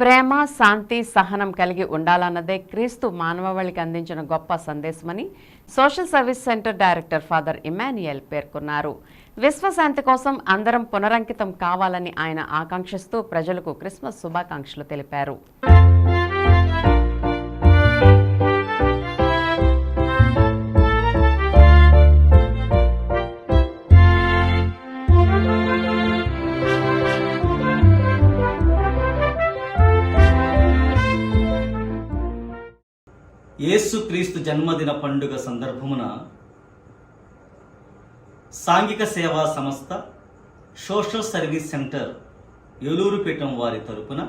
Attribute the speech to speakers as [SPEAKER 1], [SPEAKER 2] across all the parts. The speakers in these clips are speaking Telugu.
[SPEAKER 1] ప్రేమ శాంతి సహనం కలిగి ఉండాలన్నదే క్రీస్తు మానవాళికి అందించిన గొప్ప సందేశమని social service centre director father Emmanuel పేర్కొన్నారు. విశ్వశాంతి కోసం అందరం పునరంకితం కావాలని ఆయన ఆకాంక్షిస్తూ ప్రజలకు క్రిస్మస్ శుభాకాంక్షలు తెలిపారు.
[SPEAKER 2] యేసుక్రీస్తు జన్మదిన పండుగ సందర్భమున సాంఘిక సేవా సంస్థ సోషల్ సర్వీస్ సెంటర్ ఏలూరుపేటం వారి తరపున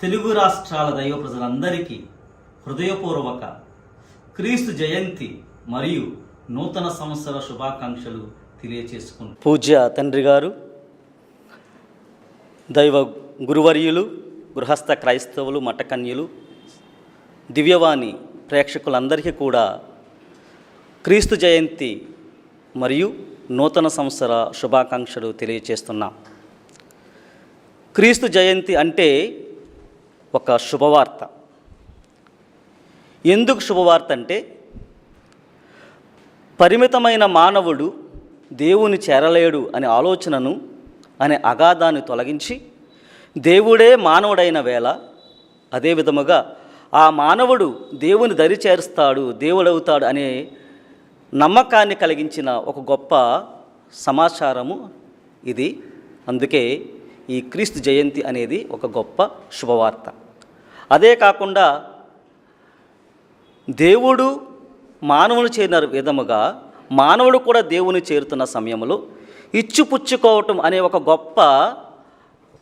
[SPEAKER 2] తెలుగు రాష్ట్రాల దైవ ప్రజలందరికీ హృదయపూర్వక క్రీస్తు జయంతి మరియు నూతన సంవత్సర శుభాకాంక్షలు తెలియచేసుకుంటారు పూజ్య తండ్రి గారు దైవ గురువర్యులు గృహస్థ క్రైస్తవులు మఠకన్యులు దివ్యవాణి ప్రేక్షకులందరికీ కూడా క్రీస్తు జయంతి మరియు నూతన సంవత్సర శుభాకాంక్షలు తెలియచేస్తున్నాం. క్రీస్తు జయంతి అంటే ఒక శుభవార్త. ఎందుకు శుభవార్త అంటే పరిమితమైన మానవుడు దేవుని చేరలేడు అనే ఆలోచనను అనే అగాధాన్ని తొలగించి దేవుడే మానవుడైన వేళ అదే విధముగా ఆ మానవుడు దేవుని దరి చేరుస్తాడు దేవుడవుతాడు అనే నమ్మకాన్ని కలిగించిన ఒక గొప్ప సమాచారము ఇది. అందుకే ఈ క్రీస్తు జయంతి అనేది ఒక గొప్ప శుభవార్త. అదే కాకుండా దేవుడు మానవుని చేరిన విధముగా మానవుడు కూడా దేవుని చేరుతున్న సమయంలో ఇచ్చిపుచ్చుకోవటం అనే ఒక గొప్ప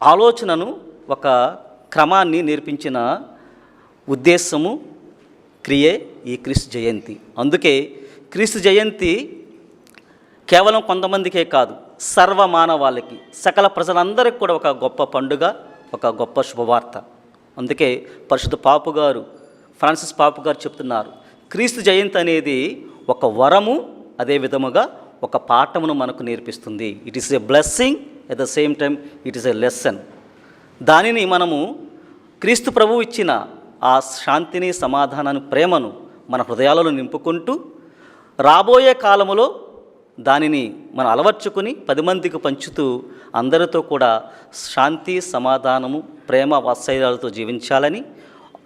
[SPEAKER 2] ఆలోచనను ఒక క్రమాన్ని నేర్పించిన ఉద్దేశము క్రియే ఈ క్రీస్తు జయంతి. అందుకే క్రీస్తు జయంతి కేవలం కొంతమందికే కాదు సర్వ మానవాళికి సకల ప్రజలందరికీ కూడా ఒక గొప్ప పండుగ ఒక గొప్ప శుభవార్త. అందుకే పరిశుద్ధ పాపు గారు ఫ్రాన్సిస్ పాపు గారు చెప్తున్నారు క్రీస్తు జయంతి అనేది ఒక వరము అదే విధముగా ఒక పాఠమును మనకు నేర్పిస్తుంది. It is a blessing at the same time it is a lesson దానిని మనము క్రీస్తు ప్రభువు ఇచ్చిన ఆ శాంతిని సమాధానాన్ని ప్రేమను మన హృదయాలలో నింపుకుంటూ రాబోయే కాలములో దానిని మనం అలవర్చుకుని పది మందికి పంచుతూ అందరితో కూడా శాంతి సమాధానము ప్రేమ వాత్సల్యాలతో జీవించాలని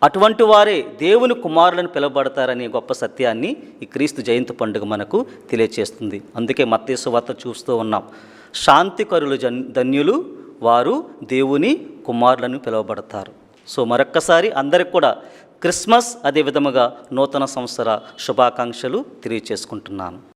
[SPEAKER 2] అటువంటి వారే దేవుని కుమారులను పిలువబడతారనే గొప్ప సత్యాన్ని ఈ క్రీస్తు జయంతి పండుగ మనకు తెలియచేస్తుంది. అందుకే మత్తేశ్వ వార్త చూస్తూ ఉన్నాం. శాంతికరులు జన్ ధన్యులు వారు దేవుని కుమారులను పిలువబడతారు. సో మరొక్కసారి అందరికి కూడా క్రిస్మస్ అదే విధముగా నూతన సంవత్సర శుభాకాంక్షలు తెలియచేసుకుంటున్నాను.